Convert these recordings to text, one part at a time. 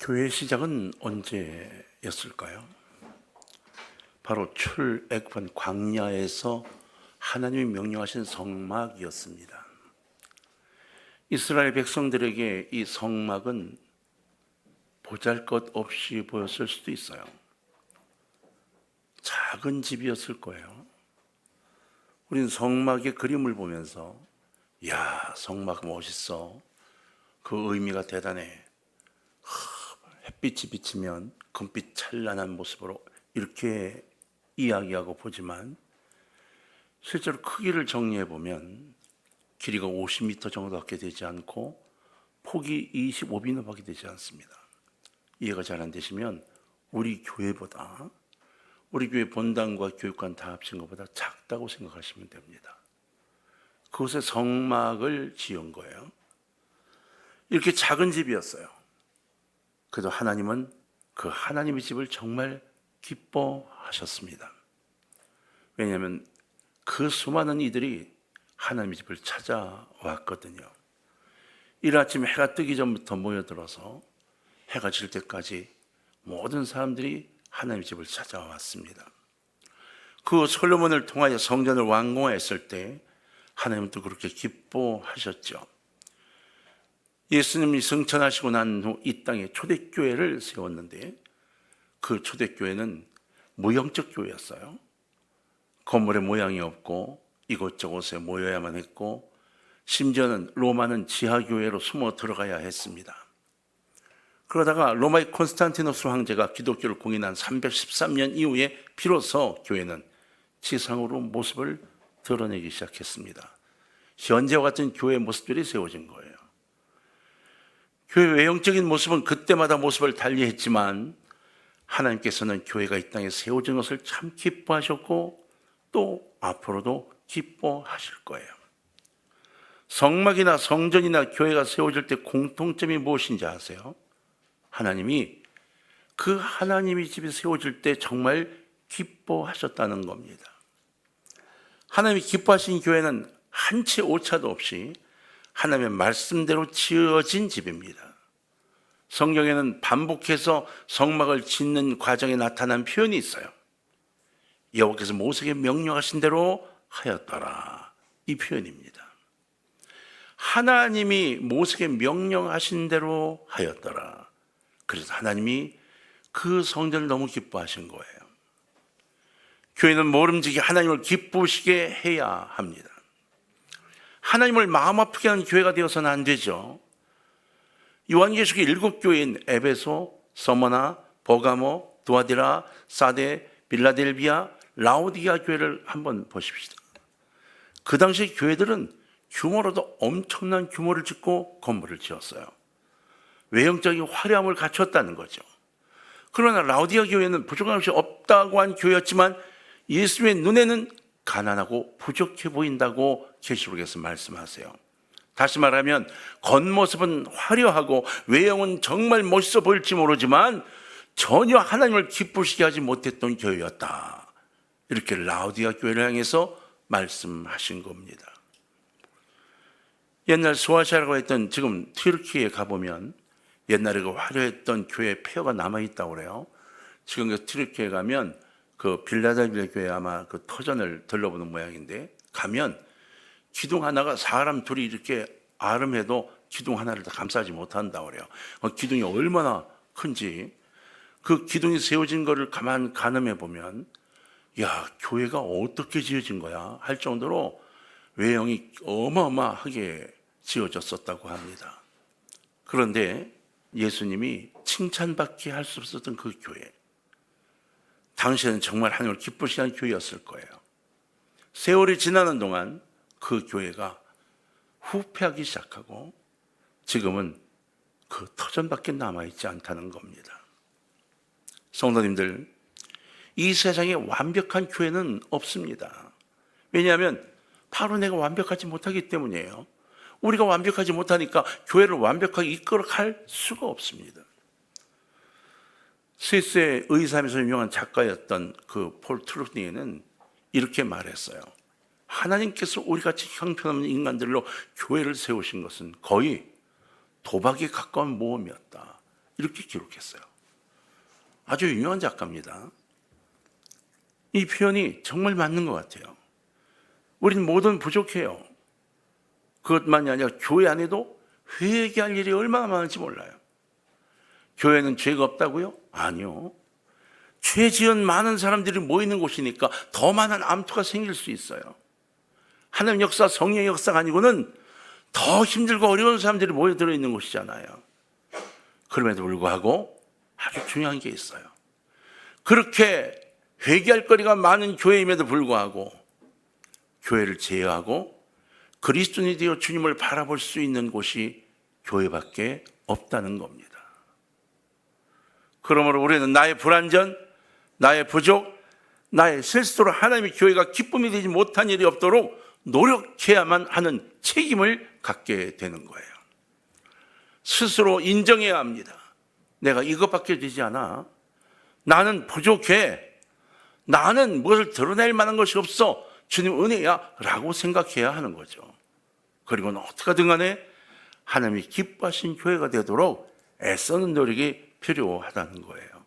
교회 시작은 언제였을까요? 바로 출애굽한 광야에서 하나님이 명령하신 성막이었습니다. 이스라엘 백성들에게 이 성막은 보잘것 없이 보였을 수도 있어요. 작은 집이었을 거예요. 우린 성막의 그림을 보면서 야 성막 멋있어. 그 의미가 대단해. 햇빛이 비치면 금빛 찬란한 모습으로 이렇게 이야기하고 보지만 실제로 크기를 정리해 보면 길이가 50m 정도밖에 되지 않고 폭이 25m밖에 되지 않습니다. 이해가 잘 안 되시면 우리 교회보다 우리 교회 본당과 교육관 다 합친 것보다 작다고 생각하시면 됩니다. 그곳에 성막을 지은 거예요. 이렇게 작은 집이었어요. 그래도 하나님은 그 하나님의 집을 정말 기뻐하셨습니다. 왜냐하면 그 수많은 이들이 하나님의 집을 찾아왔거든요. 이른 아침 해가 뜨기 전부터 모여들어서 해가 질 때까지 모든 사람들이 하나님의 집을 찾아왔습니다. 그 솔로몬을 통하여 성전을 완공했을 때 하나님도 그렇게 기뻐하셨죠. 예수님이 승천하시고 난 후 이 땅에 초대교회를 세웠는데 그 초대교회는 무형적 교회였어요. 건물의 모양이 없고 이곳저곳에 모여야만 했고 심지어는 로마는 지하교회로 숨어 들어가야 했습니다. 그러다가 로마의 콘스탄티노스 황제가 기독교를 공인한 313년 이후에 비로소 교회는 지상으로 모습을 드러내기 시작했습니다. 현재와 같은 교회 모습들이 세워진 거예요. 교회 외형적인 모습은 그때마다 모습을 달리했지만 하나님께서는 교회가 이 땅에 세워진 것을 참 기뻐하셨고 또 앞으로도 기뻐하실 거예요. 성막이나 성전이나 교회가 세워질 때 공통점이 무엇인지 아세요? 하나님이 그 하나님의 집이 세워질 때 정말 기뻐하셨다는 겁니다. 하나님이 기뻐하신 교회는 한채 오차도 없이 하나님의 말씀대로 지어진 집입니다. 성경에는 반복해서 성막을 짓는 과정에 나타난 표현이 있어요. 여호와께서 모세에게 명령하신 대로 하였더라. 이 표현입니다. 하나님이 모세에게 명령하신 대로 하였더라. 그래서 하나님이 그 성전을 너무 기뻐하신 거예요. 교회는 모름지기 하나님을 기쁘시게 해야 합니다. 하나님을 마음 아프게 하는 교회가 되어서는 안 되죠. 요한계시록 일곱 교회인 에베소, 서머나, 버가모, 두아디라, 사데, 빌라델비아, 라오디아 교회를 한번 보십시다. 그 당시 교회들은 규모로도 엄청난 규모를 짓고 건물을 지었어요. 외형적인 화려함을 갖췄다는 거죠. 그러나 라오디아 교회는 부족한 것이 없다고 한 교회였지만 예수의 눈에는 가난하고 부족해 보인다고 계시록에서 말씀하세요. 다시 말하면 겉모습은 화려하고 외형은 정말 멋있어 보일지 모르지만 전혀 하나님을 기쁘시게 하지 못했던 교회였다. 이렇게 라우디아 교회를 향해서 말씀하신 겁니다. 옛날 소아시아라고 했던 지금 튀르키에 가보면 옛날에 그 화려했던 교회 폐허가 남아있다고 그래요. 지금 그 튀르키에 가면 그 빌라델비아 교회 아마 그 터전을 들러보는 모양인데 가면 기둥 하나가 사람 둘이 이렇게 아름해도 기둥 하나를 다 감싸지 못한다고 그래요. 그 기둥이 얼마나 큰지 그 기둥이 세워진 거를 가만 가늠해 보면 야 교회가 어떻게 지어진 거야 할 정도로 외형이 어마어마하게 지어졌었다고 합니다. 그런데 예수님이 칭찬받게 할 수 없었던 그 교회 당시에는 정말 하나님을 기쁘시게 하는 교회였을 거예요. 세월이 지나는 동안 그 교회가 후패하기 시작하고 지금은 그 터전밖에 남아있지 않다는 겁니다. 성도님들, 이 세상에 완벽한 교회는 없습니다. 왜냐하면 바로 내가 완벽하지 못하기 때문이에요. 우리가 완벽하지 못하니까 교회를 완벽하게 이끌어 갈 수가 없습니다. 스위스의 의사면서 유명한 작가였던 그 폴 트루니에는 이렇게 말했어요. 하나님께서 우리같이 형편없는 인간들로 교회를 세우신 것은 거의 도박에 가까운 모험이었다. 이렇게 기록했어요. 아주 유명한 작가입니다. 이 표현이 정말 맞는 것 같아요. 우리는 모든 부족해요. 그것만이 아니라 교회 안에도 회개할 일이 얼마나 많은지 몰라요. 교회는 죄가 없다고요? 아니요. 죄 지은 많은 사람들이 모이는 곳이니까 더 많은 암투가 생길 수 있어요. 하나님 역사, 성령 역사가 아니고는 더 힘들고 어려운 사람들이 모여들어 있는 곳이잖아요. 그럼에도 불구하고 아주 중요한 게 있어요. 그렇게 회개할 거리가 많은 교회임에도 불구하고 교회를 제어하고 그리스도인이 되어 주님을 바라볼 수 있는 곳이 교회밖에 없다는 겁니다. 그러므로 우리는 나의 불완전, 나의 부족, 나의 실수로 하나님의 교회가 기쁨이 되지 못한 일이 없도록 노력해야만 하는 책임을 갖게 되는 거예요. 스스로 인정해야 합니다. 내가 이것밖에 되지 않아. 나는 부족해. 나는 무엇을 드러낼 만한 것이 없어. 주님 은혜야. 라고 생각해야 하는 거죠. 그리고는 어떻게든 간에 하나님이 기뻐하신 교회가 되도록 애쓰는 노력이 필요하다는 거예요.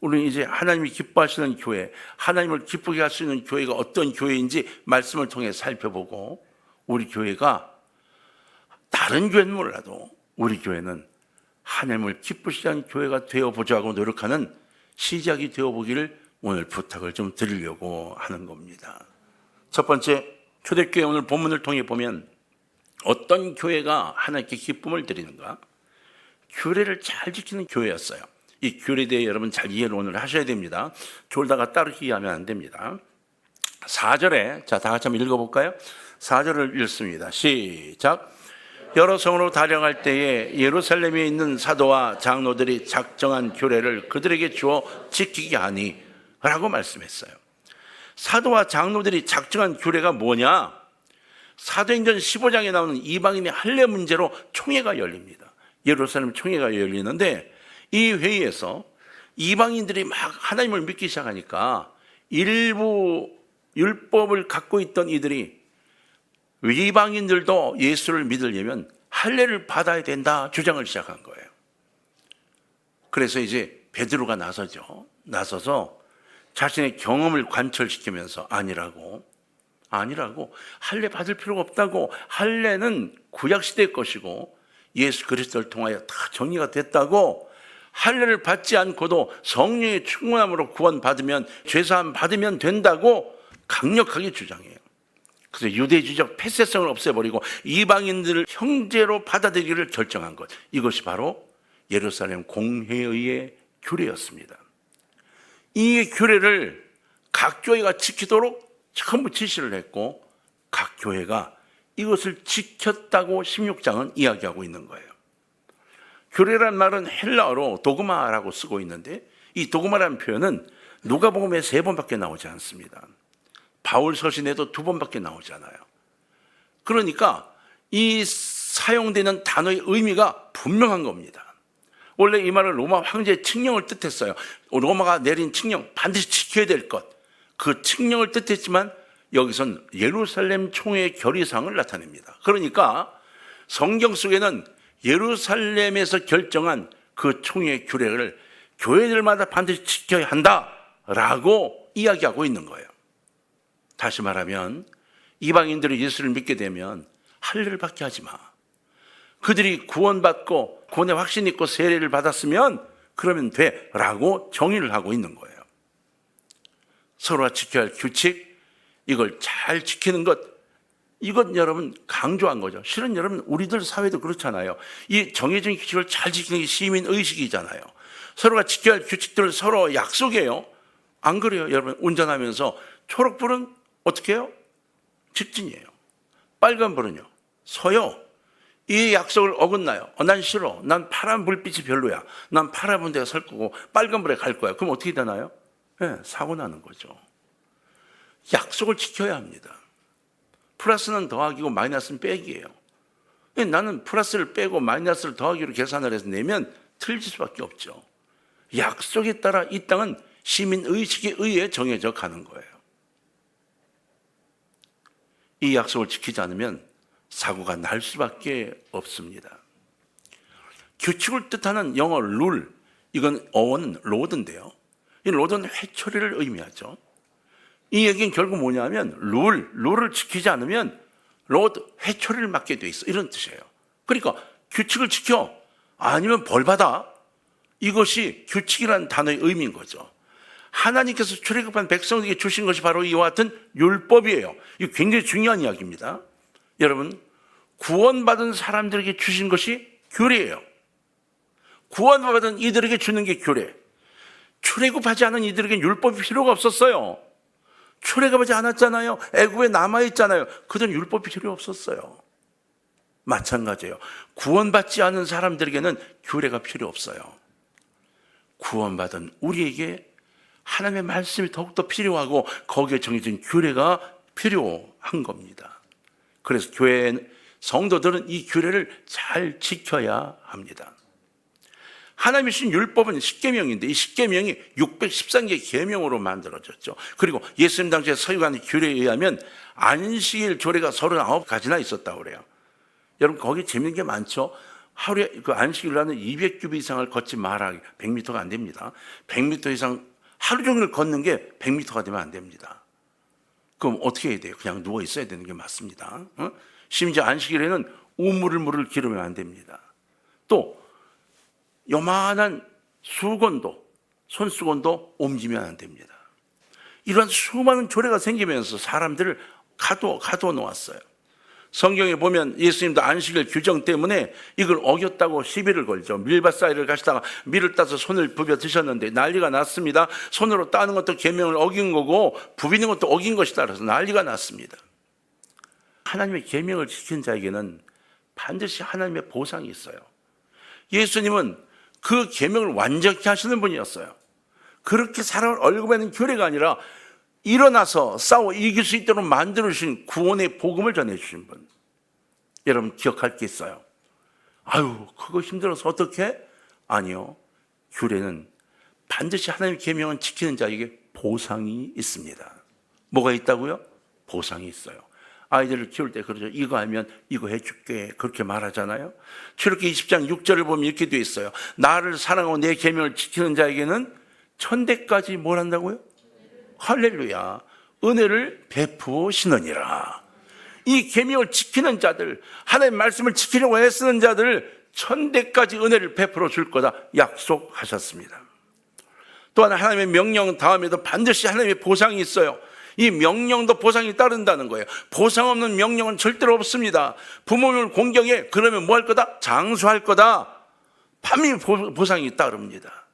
우리는 이제 하나님이 기뻐하시는 교회, 하나님을 기쁘게 할수 있는 교회가 어떤 교회인지 말씀을 통해 살펴보고 우리 교회가 다른 교회는 몰라도 우리 교회는 하나님을 기쁘시게 하는 교회가 되어보자고 노력하는 시작이 되어보기를 오늘 부탁을 좀 드리려고 하는 겁니다. 첫 번째, 초대교회 오늘 본문을 통해 보면 어떤 교회가 하나님께 기쁨을 드리는가? 규례를 잘 지키는 교회였어요. 이 규례에 대해 여러분 잘 이해를 오늘 하셔야 됩니다. 졸다가 따르기 이해하면 안 됩니다. 4절에, 자, 다 같이 한번 읽어 볼까요? 4절을 읽습니다. 시작. 여러 성으로 다령할 때에 예루살렘에 있는 사도와 장로들이 작정한 규례를 그들에게 주어 지키게 하니 라고 말씀했어요. 사도와 장로들이 작정한 규례가 뭐냐? 사도행전 15장에 나오는 이방인의 할례 문제로 총회가 열립니다. 예루살렘 총회가 열리는데 이 회의에서 이방인들이 막 하나님을 믿기 시작하니까 일부 율법을 갖고 있던 이들이 이방인들도 예수를 믿으려면 할례를 받아야 된다 주장을 시작한 거예요. 그래서 이제 베드로가 나서죠. 나서서 자신의 경험을 관철시키면서 아니라고 아니라고 할례 받을 필요가 없다고 할례는 구약 시대 것이고 예수 그리스도를 통하여 다 정리가 됐다고 할례를 받지 않고도 성령의 충만함으로 구원받으면 죄사함 받으면 된다고 강력하게 주장해요. 그래서 유대주의적 폐쇄성을 없애버리고 이방인들을 형제로 받아들이기를 결정한 것. 이것이 바로 예루살렘 공회의 규례였습니다. 이 규례를 각 교회가 지키도록 전부 지시를 했고 각 교회가 이것을 지켰다고 16장은 이야기하고 있는 거예요. 규례란 말은 헬라어로 도그마라고 쓰고 있는데 이 도그마라는 표현은 누가복음에 세 번밖에 나오지 않습니다. 바울 서신에도 두 번밖에 나오잖아요. 그러니까 이 사용되는 단어의 의미가 분명한 겁니다. 원래 이 말은 로마 황제의 칙령을 뜻했어요. 로마가 내린 칙령 반드시 지켜야 될 것. 그 칙령을 뜻했지만 여기선 예루살렘 총회의 결의사항을 나타냅니다. 그러니까 성경 속에는 예루살렘에서 결정한 그 총회의 규례를 교회들마다 반드시 지켜야 한다라고 이야기하고 있는 거예요. 다시 말하면 이방인들이 예수를 믿게 되면 할례를 받게 하지 마. 그들이 구원받고 구원의 확신 있고 세례를 받았으면 그러면 돼라고 정의를 하고 있는 거예요. 서로가 지켜야 할 규칙 이걸 잘 지키는 것 이것 여러분 강조한 거죠. 실은 여러분 우리들 사회도 그렇잖아요. 이 정해진 규칙을 잘 지키는 게 시민 의식이잖아요. 서로가 지켜야 할 규칙들을 서로 약속해요. 안 그래요, 여러분? 운전하면서 초록불은 어떻게 해요? 직진이에요. 빨간불은요? 서요. 이 약속을 어긋나요. 어, 난 싫어. 난 파란 불빛이 별로야. 난 파란 데가 설 거고 빨간불에 갈 거야. 그럼 어떻게 되나요? 네, 사고 나는 거죠. 약속을 지켜야 합니다. 플러스는 더하기고 마이너스는 빼기예요. 나는 플러스를 빼고 마이너스를 더하기로 계산을 해서 내면 틀릴 수밖에 없죠. 약속에 따라 이 땅은 시민 의식에 의해 정해져 가는 거예요. 이 약속을 지키지 않으면 사고가 날 수밖에 없습니다. 규칙을 뜻하는 영어 룰, 이건 어원 로드인데요. 이 로드는 회초리를 의미하죠. 이 얘기는 결국 뭐냐면 룰, 룰을 지키지 않으면 로드 회초리를 맞게 돼 있어. 이런 뜻이에요. 그러니까 규칙을 지켜 아니면 벌 받아. 이것이 규칙이라는 단어의 의미인 거죠. 하나님께서 출애굽한 백성에게 주신 것이 바로 이와 같은 율법이에요. 이거 굉장히 중요한 이야기입니다. 여러분, 구원받은 사람들에게 주신 것이 규례예요. 구원받은 이들에게 주는 게 규례. 출애굽하지 않은 이들에게 율법이 필요가 없었어요. 출애굽하지 않았잖아요. 애굽에 남아 있잖아요. 그들은 율법이 필요 없었어요. 마찬가지예요. 구원받지 않은 사람들에게는 규례가 필요 없어요. 구원받은 우리에게 하나님의 말씀이 더욱더 필요하고 거기에 정해진 규례가 필요한 겁니다. 그래서 교회 성도들은 이 규례를 잘 지켜야 합니다. 하나님이 주신 율법은 10계명인데 이 10계명이 613개 계명으로 만들어졌죠. 그리고 예수님 당시에 서유관 규례에 의하면 안식일 조례가 39가지나 있었다고 그래요. 여러분 거기 재밌는 게 많죠. 하루에 그 안식일 날은 200규비 이상을 걷지 마라. 100m가 안 됩니다. 100m 이상 하루 종일 걷는 게 100m가 되면 안 됩니다. 그럼 어떻게 해야 돼요? 그냥 누워 있어야 되는 게 맞습니다. 어? 심지어 안식일에는 우물을 물을 기르면 안 됩니다. 또 요만한 수건도 손수건도 옮기면 안 됩니다. 이러한 수많은 조례가 생기면서 사람들을 가둬 가둬 놓았어요. 성경에 보면 예수님도 안식일 규정 때문에 이걸 어겼다고 시비를 걸죠. 밀밭 사이를 가시다가 밀을 따서 손을 부벼 드셨는데 난리가 났습니다. 손으로 따는 것도 계명을 어긴 거고 부비는 것도 어긴 것이다. 그래서 난리가 났습니다. 하나님의 계명을 지킨 자에게는 반드시 하나님의 보상이 있어요. 예수님은 그 계명을 완전히 하시는 분이었어요. 그렇게 사람을 얼굴에는 교례가 아니라 일어나서 싸워 이길 수 있도록 만들어 주신 구원의 복음을 전해 주신 분. 여러분 기억할 게 있어요. 아유, 그거 힘들어서 어떻게? 아니요. 규례는 반드시 하나님의 계명을 지키는 자에게 보상이 있습니다. 뭐가 있다고요? 보상이 있어요. 아이들을 키울 때 그러죠. 이거 하면 이거 해줄게. 그렇게 말하잖아요. 출애굽기 20장 6절을 보면 이렇게 되어 있어요. 나를 사랑하고 내 계명을 지키는 자에게는 천대까지 뭘 한다고요? 할렐루야. 은혜를 베푸시느니라. 이 계명을 지키는 자들, 하나님의 말씀을 지키려고 애쓰는 자들 천대까지 은혜를 베풀어 줄 거다 약속하셨습니다. 또한 하나님의 명령 다음에도 반드시 하나님의 보상이 있어요. 이 명령도 보상이 따른다는 거예요. 보상 없는 명령은 절대로 없습니다. 부모님을 공경해 그러면 뭐 할 거다? 장수할 거다. 반미 보상이 따릅니다.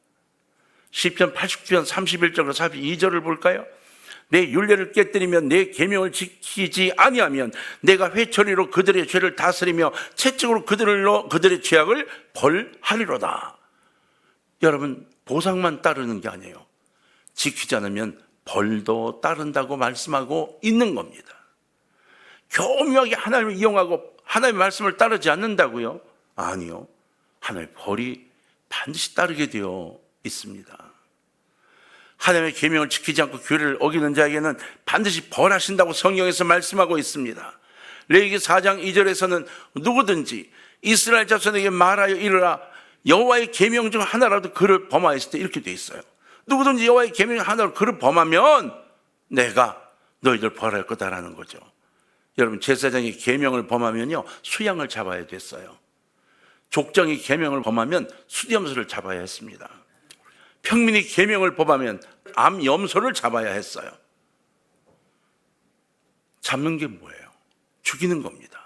시편 89편 31절로 32절을 볼까요? 내 윤례를 깨뜨리면 내 계명을 지키지 아니하면 내가 회초리로 그들의 죄를 다스리며 채찍으로 그들로 그들의 죄악을 벌하리로다. 여러분 보상만 따르는 게 아니에요. 지키지 않으면 벌도 따른다고 말씀하고 있는 겁니다. 교묘하게 하나님을 이용하고 하나님의 말씀을 따르지 않는다고요? 아니요. 하나님의 벌이 반드시 따르게 되어 있습니다. 하나님의 계명을 지키지 않고 규례를 어기는 자에게는 반드시 벌하신다고 성경에서 말씀하고 있습니다. 레위기 4장 2절에서는 누구든지 이스라엘 자손에게 말하여 이르라 여호와의 계명 중 하나라도 그를 범하였을 때 이렇게 돼 있어요. 누구든지 여호와의 계명 하나를 그를 범하면 내가 너희들 벌할 거다라는 거죠. 여러분 제사장이 계명을 범하면요 수양을 잡아야 됐어요. 족장이 계명을 범하면 수염소를 잡아야 했습니다. 평민이 계명을 범하면 암 염소를 잡아야 했어요. 잡는 게 뭐예요? 죽이는 겁니다.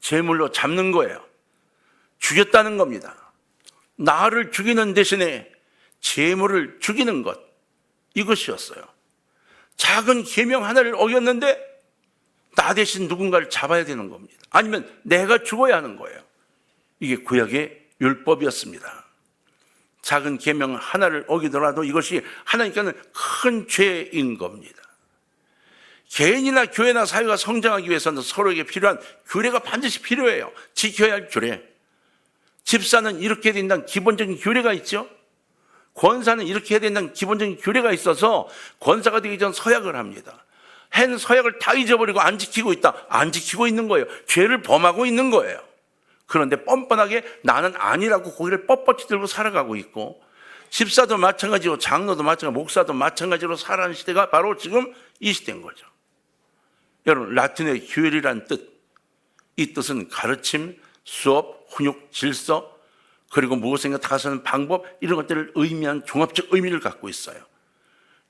제물로 잡는 거예요. 죽였다는 겁니다. 나를 죽이는 대신에 제물을 죽이는 것 이것이었어요. 작은 계명 하나를 어겼는데 나 대신 누군가를 잡아야 되는 겁니다. 아니면 내가 죽어야 하는 거예요. 이게 구약의 율법이었습니다. 작은 계명 하나를 어기더라도 이것이 하나님께는 큰 죄인 겁니다. 개인이나 교회나 사회가 성장하기 위해서는 서로에게 필요한 규례가 반드시 필요해요. 지켜야 할 규례. 집사는 이렇게 된다는 기본적인 규례가 있죠. 권사는 이렇게 해야 된다는 기본적인 규례가 있어서 권사가 되기 전 서약을 합니다. 한 서약을 다 잊어버리고 안 지키고 있다. 안 지키고 있는 거예요. 죄를 범하고 있는 거예요. 그런데 뻔뻔하게 나는 아니라고 고개를 뻣뻣이 들고 살아가고 있고 집사도 마찬가지고 장로도 마찬가지고 목사도 마찬가지로 살아가는 시대가 바로 지금 이 시대인 거죠. 여러분 라틴의 교율이란 뜻, 이 뜻은 가르침, 수업, 훈육, 질서, 그리고 무엇인가 다가서는 방법 이런 것들을 의미한 종합적 의미를 갖고 있어요.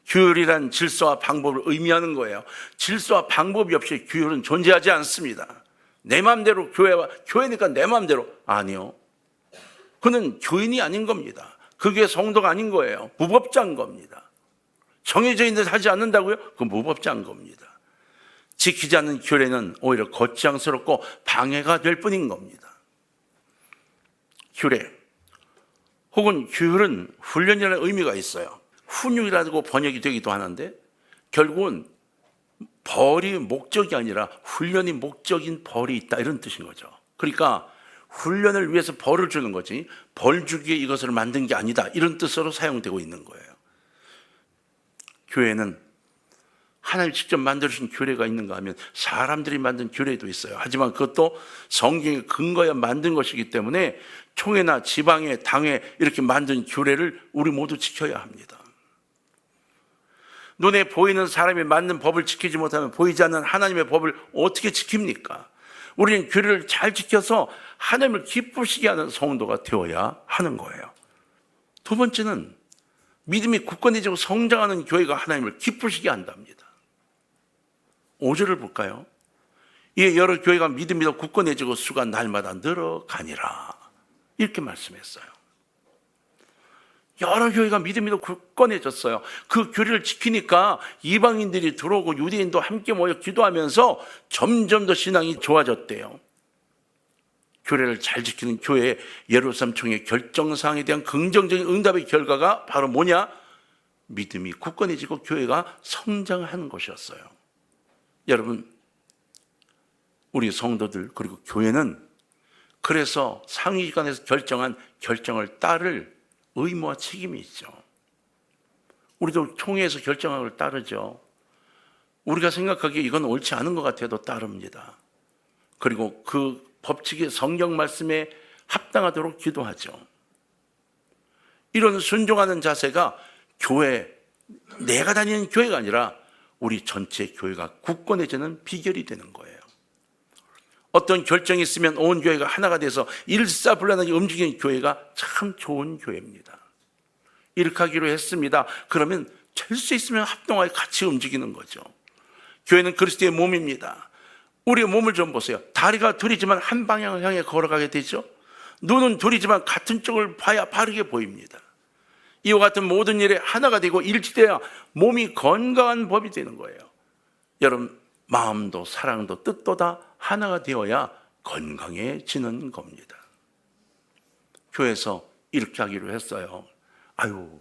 규율이란 질서와 방법을 의미하는 거예요. 질서와 방법이 없이 규율은 존재하지 않습니다. 내 마음대로 교회와 교회니까 내 마음대로 아니요. 그는 교인이 아닌 겁니다. 그게 성도가 아닌 거예요. 무법자인 겁니다. 정해져 있는 데 하지 않는다고요? 그 무법자인 겁니다. 지키지 않는 규례는 오히려 거창스럽고 방해가 될 뿐인 겁니다. 규례 혹은 규율은 훈련이라는 의미가 있어요. 훈육이라고 번역이 되기도 하는데 결국은 벌이 목적이 아니라 훈련이 목적인 벌이 있다 이런 뜻인 거죠. 그러니까 훈련을 위해서 벌을 주는 거지 벌 주기에 이것을 만든 게 아니다 이런 뜻으로 사용되고 있는 거예요. 교회는 하나님 직접 만들어주신 규례가 있는가 하면 사람들이 만든 규례도 있어요. 하지만 그것도 성경의 근거에 만든 것이기 때문에 총회나 지방회, 당회 이렇게 만든 규례를 우리 모두 지켜야 합니다. 눈에 보이는 사람이 만든 법을 지키지 못하면 보이지 않는 하나님의 법을 어떻게 지킵니까? 우리는 규례를 잘 지켜서 하나님을 기쁘시게 하는 성도가 되어야 하는 거예요. 두 번째는 믿음이 굳건해지고 성장하는 교회가 하나님을 기쁘시게 한답니다. 5절을 볼까요? 이에 여러 교회가 믿음이 더 굳건해지고 수가 날마다 늘어가니라. 이렇게 말씀했어요. 여러 교회가 믿음이 더 굳건해졌어요. 그 교리를 지키니까 이방인들이 들어오고 유대인도 함께 모여 기도하면서 점점 더 신앙이 좋아졌대요. 교례를 잘 지키는 교회의 예루살렘 총회 결정사항에 대한 긍정적인 응답의 결과가 바로 뭐냐? 믿음이 굳건해지고 교회가 성장하는 것이었어요. 여러분, 우리 성도들 그리고 교회는 그래서 상위기관에서 결정한 결정을 따를 의무와 책임이 있죠. 우리도 총회에서 결정한 걸 따르죠. 우리가 생각하기에 이건 옳지 않은 것 같아도 따릅니다. 그리고 그 법칙의 성경 말씀에 합당하도록 기도하죠. 이런 순종하는 자세가 교회, 내가 다니는 교회가 아니라 우리 전체 교회가 굳건해지는 비결이 되는 거예요. 어떤 결정이 있으면 온 교회가 하나가 돼서 일사불란하게 움직이는 교회가 참 좋은 교회입니다. 이렇게 하기로 했습니다. 그러면 될 수 있으면 합동하게 같이 움직이는 거죠. 교회는 그리스도의 몸입니다. 우리의 몸을 좀 보세요. 다리가 둘이지만 한 방향을 향해 걸어가게 되죠. 눈은 둘이지만 같은 쪽을 봐야 바르게 보입니다. 이와 같은 모든 일에 하나가 되고 일치돼야 몸이 건강한 법이 되는 거예요. 여러분, 마음도 사랑도 뜻도 다 하나가 되어야 건강해지는 겁니다. 교회에서 이렇게 하기로 했어요. 아유,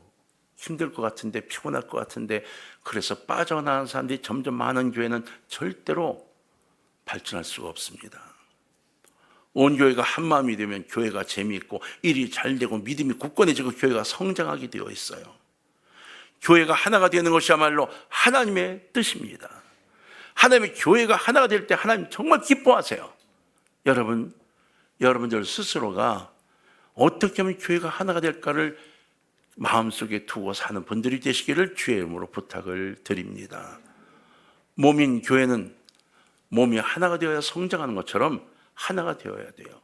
힘들 것 같은데, 피곤할 것 같은데, 그래서 빠져나간 사람들이 점점 많은 교회는 절대로 발전할 수가 없습니다. 온 교회가 한 마음이 되면 교회가 재미있고 일이 잘 되고 믿음이 굳건해지고 교회가 성장하게 되어 있어요. 교회가 하나가 되는 것이야말로 하나님의 뜻입니다. 하나님의 교회가 하나가 될 때 하나님 정말 기뻐하세요. 여러분, 여러분들 스스로가 어떻게 하면 교회가 하나가 될까를 마음속에 두고 사는 분들이 되시기를 주의 이름으로 부탁을 드립니다. 몸인 교회는 몸이 하나가 되어야 성장하는 것처럼 하나가 되어야 돼요.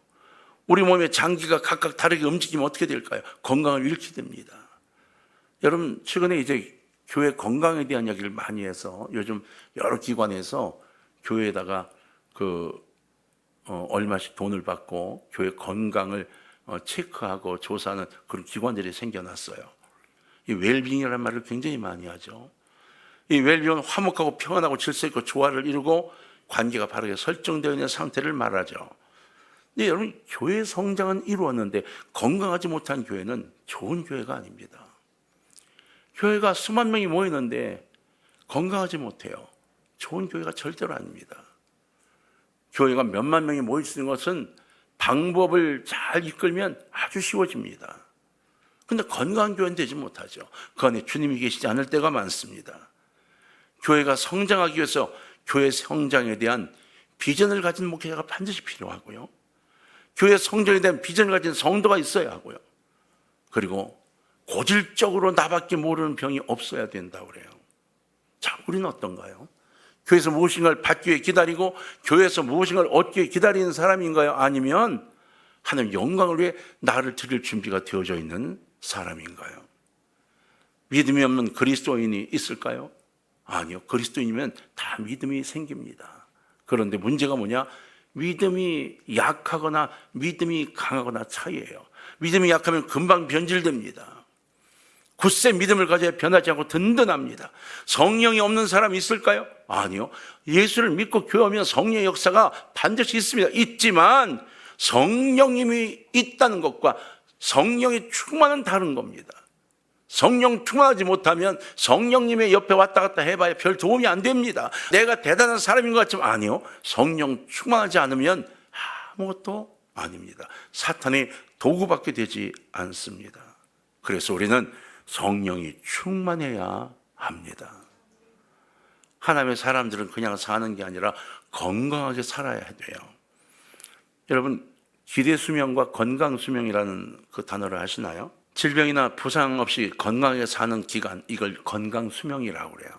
우리 몸의 장기가 각각 다르게 움직이면 어떻게 될까요? 건강을 잃게 됩니다. 여러분, 최근에 이제 교회 건강에 대한 이야기를 많이 해서 요즘 여러 기관에서 교회에다가 그, 어, 얼마씩 돈을 받고 교회 건강을 어, 체크하고 조사하는 그런 기관들이 생겨났어요. 이 웰빙이라는 말을 굉장히 많이 하죠. 이 웰빙은 화목하고 평안하고 질서 있고 조화를 이루고 관계가 바르게 설정되어 있는 상태를 말하죠. 근데 여러분, 교회 성장은 이루었는데 건강하지 못한 교회는 좋은 교회가 아닙니다. 교회가 수만 명이 모이는데 건강하지 못해요. 좋은 교회가 절대로 아닙니다. 교회가 몇만 명이 모일 수 있는 것은 방법을 잘 이끌면 아주 쉬워집니다. 근데 건강한 교회는 되지 못하죠. 그 안에 주님이 계시지 않을 때가 많습니다. 교회가 성장하기 위해서 교회 성장에 대한 비전을 가진 목회자가 반드시 필요하고요. 교회 성전에 대한 비전을 가진 성도가 있어야 하고요. 그리고 고질적으로 나밖에 모르는 병이 없어야 된다고 그래요. 자, 우리는 어떤가요? 교회에서 무엇인가를 받기 위해 기다리고 교회에서 무엇인가를 얻기 위해 기다리는 사람인가요? 아니면 하나님 영광을 위해 나를 드릴 준비가 되어져 있는 사람인가요? 믿음이 없는 그리스도인이 있을까요? 아니요. 그리스도인이면 다 믿음이 생깁니다. 그런데 문제가 뭐냐? 믿음이 약하거나 믿음이 강하거나 차이예요. 믿음이 약하면 금방 변질됩니다. 굳세 믿음을 가져야 변하지 않고 든든합니다. 성령이 없는 사람이 있을까요? 아니요. 예수를 믿고 교회하면 성령의 역사가 반드시 있습니다. 있지만 성령님이 있다는 것과 성령의 충만은 다른 겁니다. 성령 충만하지 못하면 성령님의 옆에 왔다 갔다 해봐야 별 도움이 안 됩니다. 내가 대단한 사람인 것 같지만 아니요. 성령 충만하지 않으면 아무것도 아닙니다. 사탄의 도구밖에 되지 않습니다. 그래서 우리는 성령이 충만해야 합니다. 하나님의 사람들은 그냥 사는 게 아니라 건강하게 살아야 돼요. 여러분, 기대 수명과 건강 수명이라는 그 단어를 아시나요? 질병이나 부상 없이 건강하게 사는 기간, 이걸 건강 수명이라고 그래요.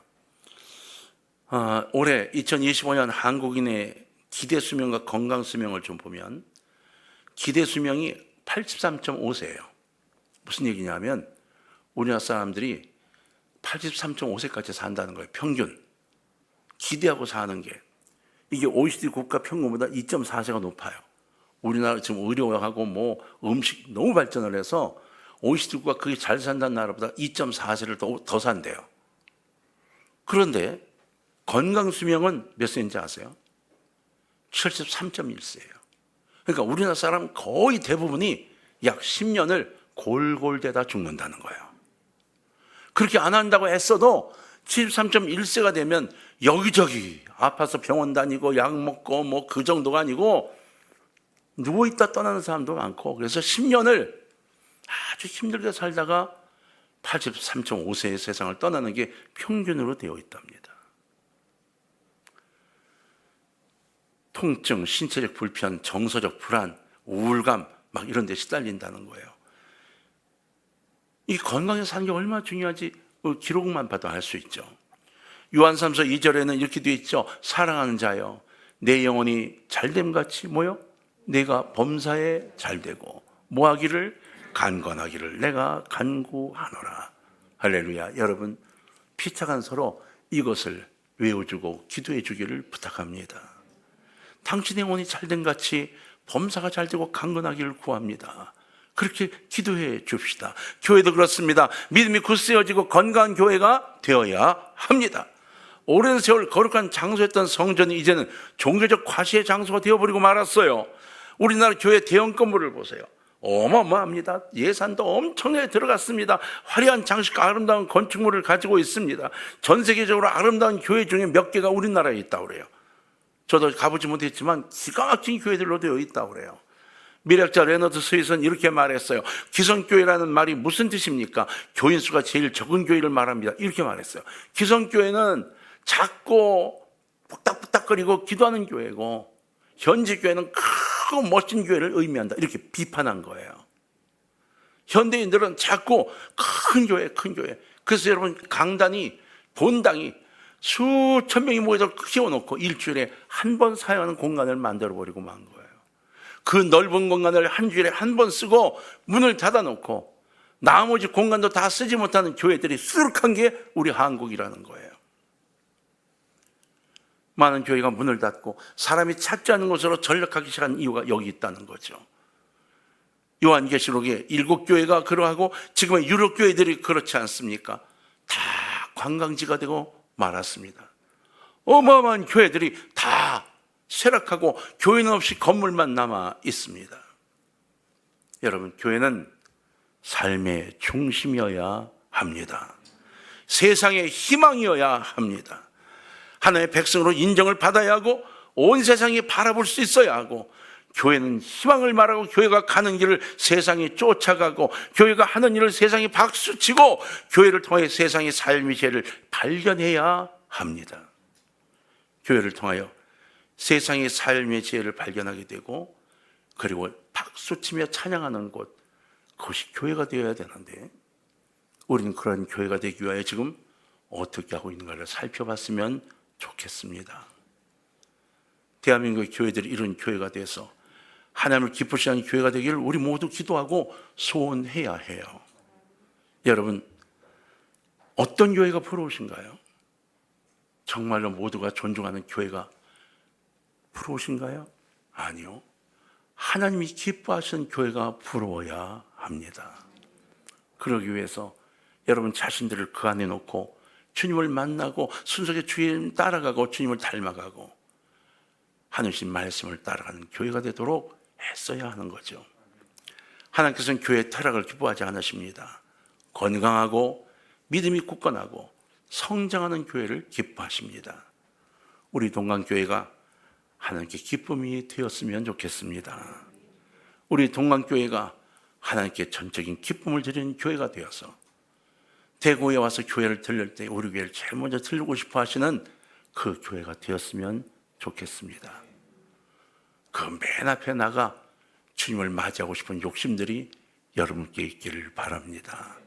아, 올해 2025년 한국인의 기대 수명과 건강 수명을 좀 보면 기대 수명이 83.5세예요. 무슨 얘기냐면 우리나라 사람들이 83.5세까지 산다는 거예요. 평균. 기대하고 사는 게. 이게 OECD 국가 평균보다 2.4세가 높아요. 우리나라 지금 의료하고 뭐 음식 너무 발전을 해서 OECD 국가 그게 잘 산다는 나라보다 2.4세를 더, 더 산대요. 그런데 건강 수명은 몇 세인지 아세요? 73.1세예요. 그러니까 우리나라 사람 거의 대부분이 약 10년을 골골대다 죽는다는 거예요. 그렇게 안 한다고 했어도 73.1세가 되면 여기저기 아파서 병원 다니고 약 먹고 뭐 그 정도가 아니고 누워있다 떠나는 사람도 많고 그래서 10년을 아주 힘들게 살다가 83.5세의 세상을 떠나는 게 평균으로 되어 있답니다. 통증, 신체적 불편, 정서적 불안, 우울감 막 이런 데 시달린다는 거예요. 이 건강에 사는 게 얼마나 중요한지 그 기록만 봐도 알 수 있죠. 요한삼서 2절에는 이렇게 되어 있죠. 사랑하는 자여 내 영혼이 잘됨 같이 뭐요? 내가 범사에 잘되고 뭐하기를 간건하기를 내가 간구하노라. 할렐루야. 여러분 피차간 서로 이것을 외워주고 기도해 주기를 부탁합니다. 당신의 영혼이 잘된 같이 범사가 잘 되고 강건하기를 구합니다. 그렇게 기도해 줍시다. 교회도 그렇습니다. 믿음이 굳세어지고 건강한 교회가 되어야 합니다. 오랜 세월 거룩한 장소였던 성전이 이제는 종교적 과시의 장소가 되어버리고 말았어요. 우리나라 교회 대형 건물을 보세요. 어마어마합니다. 예산도 엄청나게 들어갔습니다. 화려한 장식과 아름다운 건축물을 가지고 있습니다. 전 세계적으로 아름다운 교회 중에 몇 개가 우리나라에 있다고 그래요. 저도 가보지 못했지만 기가 막힌 교회들로 되어 있다고 그래요. 미력자 레너드 스윗은 이렇게 말했어요. 기성교회라는 말이 무슨 뜻입니까? 교인 수가 제일 적은 교회를 말합니다. 이렇게 말했어요. 기성교회는 작고 뚝딱뚝딱거리고 기도하는 교회고 현지 교회는 크고 멋진 교회를 의미한다. 이렇게 비판한 거예요. 현대인들은 작고 큰 교회, 큰 교회. 그래서 여러분 강단이 본당이 수천 명이 모여서 키워놓고 일주일에 한 번 사용하는 공간을 만들어 버리고 만 거예요. 그 넓은 공간을 한 주일에 한 번 쓰고 문을 닫아놓고 나머지 공간도 다 쓰지 못하는 교회들이 수룩한 게 우리 한국이라는 거예요. 많은 교회가 문을 닫고 사람이 찾지 않는 곳으로 전력하기 시작한 이유가 여기 있다는 거죠. 요한계시록에 일곱 교회가 그러하고 지금의 유럽 교회들이 그렇지 않습니까? 다 관광지가 되고 말았습니다. 어마어마한 교회들이 다 쇠락하고 교회는 없이 건물만 남아 있습니다. 여러분, 교회는 삶의 중심이어야 합니다. 세상의 희망이어야 합니다. 하나의 백성으로 인정을 받아야 하고 온 세상이 바라볼 수 있어야 하고 교회는 희망을 말하고 교회가 가는 길을 세상이 쫓아가고 교회가 하는 일을 세상이 박수치고 교회를 통해 세상의 삶의 죄를 발견해야 합니다. 교회를 통하여 세상의 삶의 지혜를 발견하게 되고 그리고 박수치며 찬양하는 곳 그것이 교회가 되어야 되는데 우리는 그런 교회가 되기 위하여 지금 어떻게 하고 있는가를 살펴봤으면 좋겠습니다. 대한민국 교회들이 이런 교회가 돼서 하나님을 기쁘시는 교회가 되기를 우리 모두 기도하고 소원해야 해요. 여러분 어떤 교회가 부러우신가요? 정말로 모두가 존중하는 교회가 부러우신가요? 아니요. 하나님이 기뻐하시는 교회가 부러워야 합니다. 그러기 위해서 여러분 자신들을 그 안에 놓고 주님을 만나고 순수하게 주님 따라가고 주님을 닮아가고 하늘신 말씀을 따라가는 교회가 되도록 했어야 하는 거죠. 하나님께서는 교회의 타락을 기뻐하지 않으십니다. 건강하고 믿음이 굳건하고 성장하는 교회를 기뻐하십니다. 우리 동강교회가 하나님께 기쁨이 되었으면 좋겠습니다. 우리 동강교회가 하나님께 전적인 기쁨을 드리는 교회가 되어서 대구에 와서 교회를 들릴 때 우리 교회를 제일 먼저 들리고 싶어 하시는 그 교회가 되었으면 좋겠습니다. 그 맨 앞에 나가 주님을 맞이하고 싶은 욕심들이 여러분께 있기를 바랍니다.